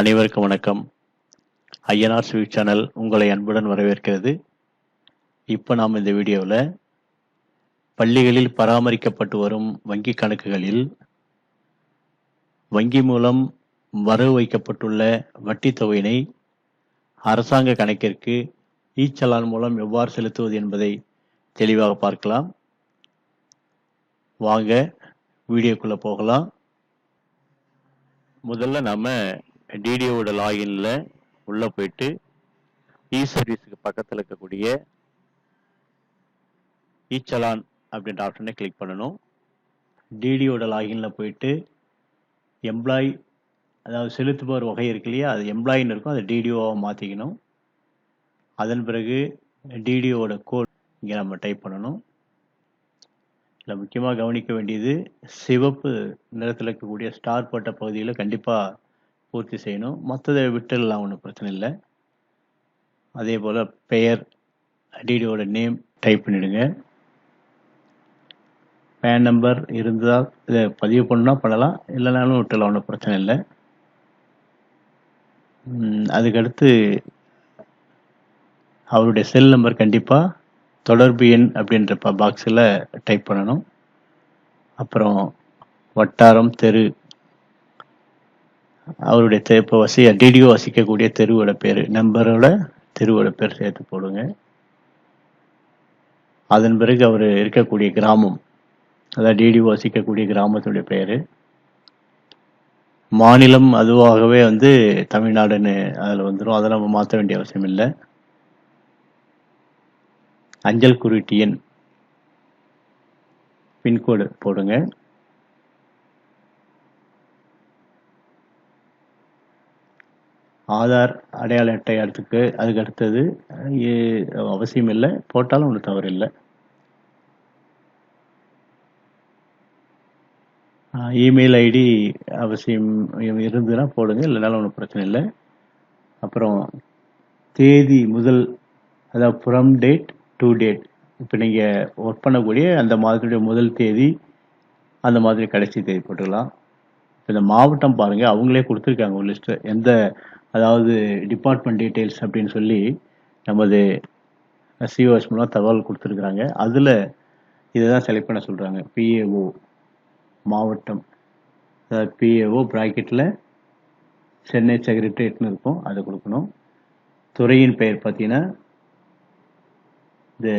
அனைவருக்கும் வணக்கம். INR sweet channel உங்களை அன்புடன் வரவேற்கிறது. இப்போ நாம் இந்த வீடியோவில் பள்ளிகளில் பராமரிக்கப்பட்டு வரும் வங்கி கணக்குகளில் வங்கி மூலம் வரவு வைக்கப்பட்டுள்ள வட்டி தொகையினை அரசாங்க கணக்கிற்கு ஈச்சலான் மூலம் எவ்வாறு செலுத்துவது என்பதை தெளிவாக பார்க்கலாம். வாங்க வீடியோக்குள்ளே போகலாம். முதல்ல நம்ம டிடிஓட லாகின்ல உள்ள போயிட்டு இ சர்வீஸுக்கு பக்கத்தில் இருக்கக்கூடிய ஈச்சலான் அப்படின்ற ஆப்ஷனை கிளிக் பண்ணணும். டிடிஓட லாகின்ல போயிட்டு எம்ப்ளாய் அதாவது செலுத்துபவர் வகை இருக்கு இல்லையா? அது எம்ப்ளாயின்னு இருக்கும். அதை டிடிஓவாக மாற்றிக்கணும் அதன் பிறகு டிடிஓட கோட் இங்கே நம்ம டைப் பண்ணணும். இதில் முக்கியமாக கவனிக்க வேண்டியது சிவப்பு நிறத்தில் இருக்கக்கூடிய ஸ்டார் போட்ட பகுதியில் கண்டிப்பாக பூர்த்தி செய்யணும். மற்றதை விட்டுடலாம் ஒன்றும் பிரச்சனை இல்லை. அதே போல் பெயர் டிடியோட நேம் டைப் பண்ணிவிடுங்க பேன் நம்பர் இருந்தால் இதை பதிவு பண்ணா பண்ணலாம். இல்லைனாலும் விட்டுலாம் ஒன்றும் பிரச்சனை இல்லை. அதுக்கடுத்து அவருடைய செல் நம்பர் கண்டிப்பாக தொடர்பு எண் அப்படின்ற பாக்ஸில் டைப் பண்ணணும். அப்புறம் வட்டாரம் தெரு அவருடைய இப்போ வசி டிடிஓ வசிக்கக்கூடிய தெருவோட பேர். நம்பரோட தெருவோட பேர் சேர்த்து போடுங்க. அதன் பிறகு அவர் இருக்கக்கூடிய கிராமம் அதாவது டிடிஓ வசிக்கக்கூடிய கிராமத்துடைய பெயர். மாநிலம் அதுவாகவே வந்து தமிழ்நாடுன்னு அதில் வந்துடும் அதை நம்ம மாற்ற வேண்டிய அவசியம் இல்லை. அஞ்சல் குறிட்டியன் பின்கோடு போடுங்க. ஆதார் அடையாள அட்டை அடுத்துக்கு அதுக்கு அடுத்தது ஏ- அவசியம் இல்லை போட்டாலும் ஒன்றும் தவறு இல்லை இமெயில் ஐடி அவசியம் இருந்ததுன்னா போடுங்க. இல்லைனாலும் ஒன்றும் பிரச்சனை இல்லை. அப்புறம் தேதி முதல் அதாவது ஃப்ரம் டேட் டு டேட் இப்போ நீங்கள் ஒர்க் பண்ணக்கூடிய அந்த மாதத்துடைய முதல் தேதி அந்த மாதிரி கடைசி தேதி போட்டுக்கலாம். இப்போ இந்த மாவட்டம் பாருங்கள் அவங்களே கொடுத்துருக்காங்க ஒரு லிஸ்ட்டு எந்த அதாவது டிபார்ட்மெண்ட் டீட்டெயில்ஸ் அப்படின்னு சொல்லி நமது சிஓஎஸ் மூலம் தகவல் கொடுத்துருக்குறாங்க. அதில் இதை தான் செலக்ட் பண்ண சொல்கிறாங்க பிஏஓ மாவட்டம். அதாவது பிஏஓ ப்ராக்கெட்டில் சென்னை செக்ரட்டரியேட்னு இருக்கும். அதை கொடுக்கணும். துறையின் பெயர் பார்த்தீங்கன்னா இந்த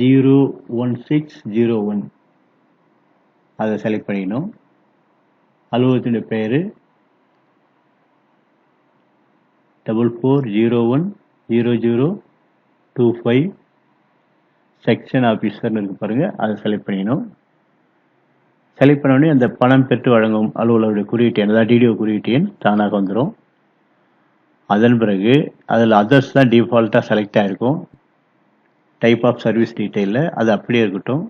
zero one six zero one அதை செலக்ட் பண்ணிக்கணும். அலுவலகத்தினுடைய பெயர் double four zero one zero zero two five section ஆஃபீஸர்னு இருக்கு பாருங்கள் அதை செலக்ட் பண்ணிக்கணும். செலக்ட் பண்ண உடனே அந்த பணம் பெற்று வழங்கும் அலுவலருடைய குறியீட்டு எண் அதாவது டிடிஓ குறியீட்டு எண் தானாக வந்துடும் அதன் பிறகு அதில் அதர்ஸ் தான் டிஃபால்ட்டாக செலக்ட் ஆகிருக்கும் டைப் ஆஃப் சர்வீஸ் டீட்டெயிலில் அது அப்படியே இருக்கட்டும்.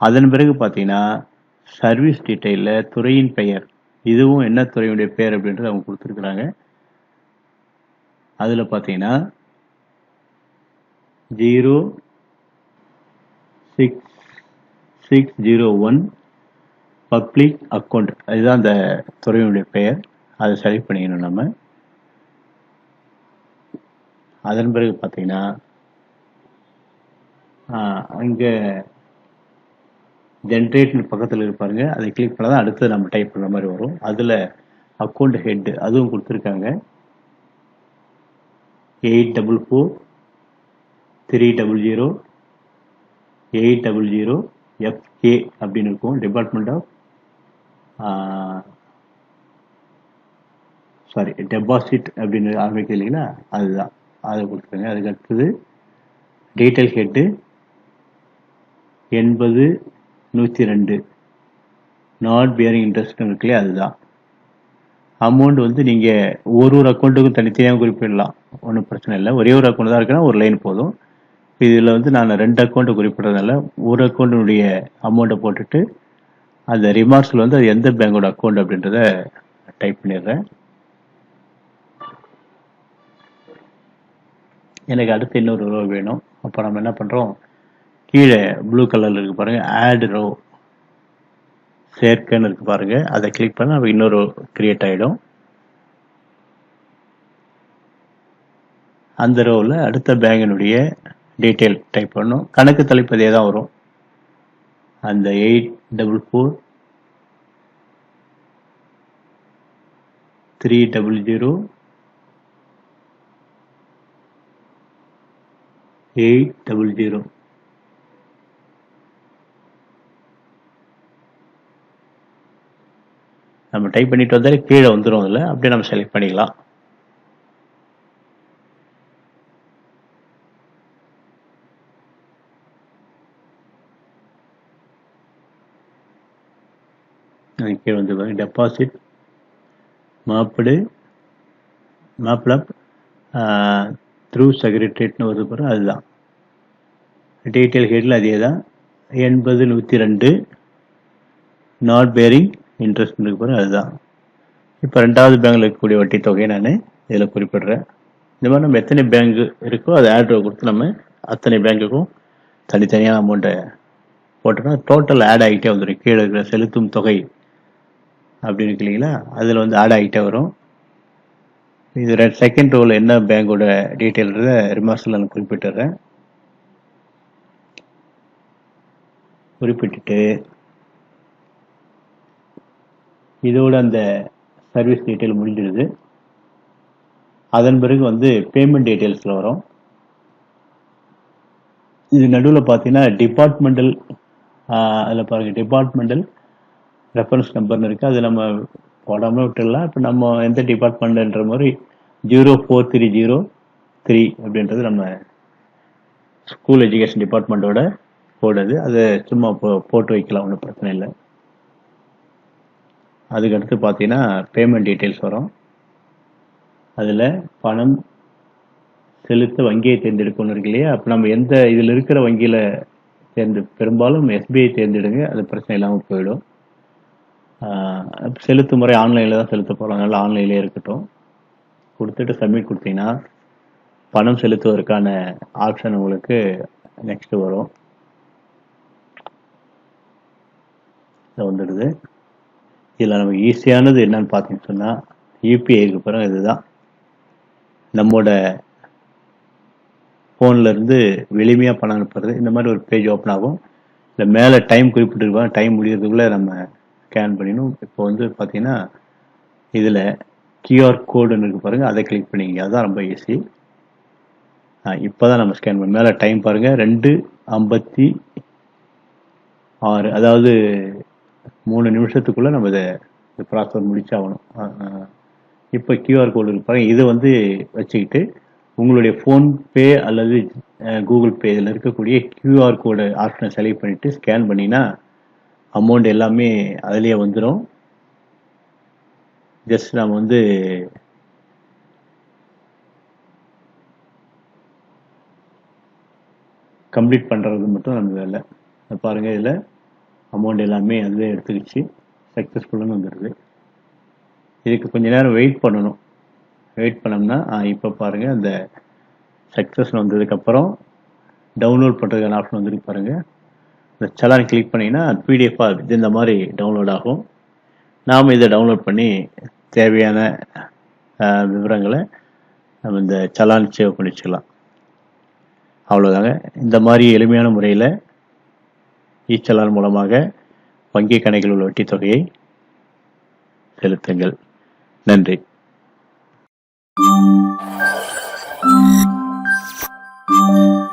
அதன் பிறகு பார்த்தீங்கன்னா சர்வீஸ் டீட்டெயிலில் துறையின் பெயர். இதுவும் என்ன துறையுடைய பெயர் அப்படின்றது அவங்க கொடுத்துருக்குறாங்க. அதில் பார்த்தீங்கன்னா zero six six zero one public account அதுதான் அந்த துறையினுடைய பெயர். அதை செலக்ட் பண்ணிக்கணும் நம்ம. அதன் பிறகு பார்த்தீங்கன்னா அங்கே ஜென்ரேட்னு பக்கத்தில் இருப்பாருங்க அதை கிளிக் பண்ணால் தான் அடுத்து நம்ம டைப் பண்ணுற மாதிரி வரும். அதில் அக்கௌண்ட் ஹெட் அதுவும் கொடுத்துருக்காங்க. Eight double four three double zero eight double zero FK அப்படின்னு இருக்கும். டிபார்ட்மெண்ட் ஆஃப் சாரி டெபாசிட் அப்படின்னு ஆரம்பிக்க இல்லைங்களா? அதுதான். அதை கொடுத்துருங்க. அதுக்கு அடுத்தது டீட்டெயில் ஹெட்டு எண்பது நூற்றி ரெண்டு. நாட் பியரிங் இன்ட்ரெஸ்ட் இருக்கு அதுதான். அமௌண்ட் வந்து நீங்கள் ஒரு ஒரு அக்கௌண்ட்டுக்கும் தனித்தனியாக குறிப்பிடலாம். ஒன்றும் பிரச்சனை இல்லை. ஒரே ஒரு அக்கௌண்ட் தான் இருக்குன்னா ஒரு லைன் போதும். இதில் வந்து நான் ரெண்டு அக்கௌண்ட்டை குறிப்பிட்றதுனால ஒரு அக்கௌண்ட்டினுடைய அமௌண்ட்டை போட்டுட்டு அந்த ரிமார்க்ஸில் வந்து அது எந்த பேங்கோட அக்கௌண்ட் அப்படின்றத டைப் பண்ணிடுறேன். எனக்கு அடுத்து இன்னொரு ரோ வேணும். அப்போ நம்ம என்ன பண்ணுறோம் கீழே ப்ளூ கலரில் இருக்கு பாருங்கள் ஆட் ரோ சேர்க்கன்னு இருக்கு பாருங்க. அதை கிளிக் பண்ண நமக்கு இன்னொரு கிரியேட் ஆகிடும் அந்த ரோவில் அடுத்த பேங்கினுடைய டீட்டெயில் டைப் பண்ணும். கணக்கு தலைப்பதே தான் வரும். அந்த eight double four three double zero eight double zero நம்ம டைப் பண்ணிட்டு வந்தாலே கீழே வந்துடும் அதில். அப்படியே நம்ம செலக்ட் பண்ணிக்கலாம். கீழே வந்து பாருங்கள் டெபாசிட் மாப்பிடு மாப்பிளப் த்ரூ செக்ரட்டரியேட்னு வருது பாருங்க. அதுதான். டீட்டெயில் ஹெட்டில் அதே தான் எண்பது நூற்றி ரெண்டு நாட் பேரிங் இன்ட்ரெஸ்ட் இருக்கு பாருங்க அதுதான். இப்போ ரெண்டாவது பேங்க்கில் இருக்கக்கூடிய வட்டி தொகையை நான் இதில் குறிப்பிடுறேன். இந்த மாதிரி நம்ம எத்தனை பேங்க் இருக்கோ அதை ஆட்ரோ கொடுத்து நம்ம அத்தனை பேங்க்குக்கும் தனித்தனியான அமௌண்ட்டை போட்டோம்னா டோட்டல் ஆட் ஆகிட்டே வந்துடும் கீழே இருக்கிற செலுத்தும் தொகை அப்படின்னு இருக்கு இல்லைங்களா அதில் வந்து ஆட் ஆகிட்டே வரும். இது செகண்ட் ரோவில் என்ன பேங்கோட டீட்டெயில்ன்றத ரிமார்ஸில் நான் குறிப்பிட்டுறேன். குறிப்பிட்டுட்டு இதோட அந்த சர்வீஸ் டீட்டெயில் முடிஞ்சிடுது அதன் பிறகு வந்து பேமெண்ட் டீட்டெயில்ஸில் வரும். இது நடுவில் பார்த்தீங்கன்னா டிபார்ட்மெண்டல் அதில் பாருங்கள் டிபார்ட்மெண்டல் ரெஃபரன்ஸ் நம்பர்னு இருக்குது அது நம்ம போடாமல் விட்டுடலாம். இப்போ நம்ம எந்த டிபார்ட்மெண்ட்ன்ற மாதிரி zero four three zero three அப்படின்றது நம்ம ஸ்கூல் எஜுகேஷன் டிபார்ட்மெண்ட்டோட போடுது. அதை சும்மா போ போட்டு வைக்கலாம் ஒன்றும் பிரச்சனை இல்லை. அதுக்கடுத்து பார்த்தீங்கன்னா பேமெண்ட் டீட்டெயில்ஸ் வரும். அதில் பணம் செலுத்த வங்கியை தேர்ந்தெடுக்கணும் இருக்கு இல்லையா அப்போ நம்ம எந்த இதில் இருக்கிற வங்கியில் தேர்ந்து பெரும்பாலும் எஸ்பிஐ தேர்ந்தெடுங்க அது பிரச்சனை இல்லாமல் போயிடும். செலுத்து முறை ஆன்லைனில் தான் செலுத்த போகிறோம் அதனால் ஆன்லைன்லேயே இருக்கட்டும். கொடுத்துட்டு சப்மிட் கொடுத்தீங்கன்னா பணம் செலுத்துவதற்கான ஆப்ஷன் உங்களுக்கு நெக்ஸ்ட் வரும். வந்துடுது. இதில் நமக்கு ஈஸியானது என்னன்னு பார்த்தீங்கன்னு சொன்னால் யூபிஐக்கு பிறகு இதுதான். நம்மோட ஃபோன்லேருந்து எளிமையாக பணம் அனுப்புறது. இந்த மாதிரி ஒரு பேஜ் ஓப்பன் ஆகும். இல்லை மேலே டைம் குறிப்பிட்டிருப்பாங்க. டைம் முடியறதுக்குள்ளே நம்ம ஸ்கேன் பண்ணிடணும். இப்போ வந்து பார்த்தீங்கன்னா இதில் கியூஆர் கோடுன்னு இருக்கு பாருங்கள் அதை கிளிக் பண்ணிங்க. அதுதான் ரொம்ப ஈஸி இப்போ தான் நம்ம ஸ்கேன் பண்ண மேலே டைம் பாருங்கள் ரெண்டு ஐம்பத்தி ஆறு. அதாவது மூணு நிமிஷத்துக்குள்ளே நம்ம இதை ப்ராசஸ் முடிச்சாகணும். இப்போ கியூஆர் கோடு இருப்பாங்க இதை வந்து வச்சுக்கிட்டு உங்களுடைய ஃபோன்பே அல்லது கூகுள் பே இதில் இருக்கக்கூடிய கியூஆர் கோடு ஆப்ஷனை செலக்ட் பண்ணிவிட்டு ஸ்கேன் பண்ணினா அமௌண்ட் எல்லாமே அதுலேயே வந்துடும் ஜஸ்ட் நம்ம வந்து கம்ப்ளீட் பண்ணுறது மட்டும் நம்ம வேலை. பாருங்கள் இதில். அமௌண்ட் எல்லாமே அதுவே எடுத்துக்கிச்சு. சக்ஸஸ்ஃபுல்லாக வந்துடுது இதுக்கு கொஞ்ச நேரம் வெயிட் பண்ணணும். வெயிட் பண்ணோம்னா இப்போ பாருங்கள் அந்த சக்ஸஸ் வந்ததுக்கப்புறம் டவுன்லோட் பண்ணுறதுக்கான ஆப்ஷன் வந்துருக்கு பாருங்கள் இந்த சலான் கிளிக் பண்ணிங்கன்னா பிடிஎஃபாக இது இந்த மாதிரி டவுன்லோட் ஆகும். நாம் இதை டவுன்லோட் பண்ணி தேவையான விவரங்களை நம்ம இந்த சலான் சேவ் பண்ணி வச்சுக்கலாம் அவ்வளோதாங்க இந்த மாதிரி எளிமையான முறையில் ஈச்சலான் மூலமாக வங்கி கணக்கில் உள்ள வட்டித் தொகையை செலுத்துங்கள் நன்றி Thank you.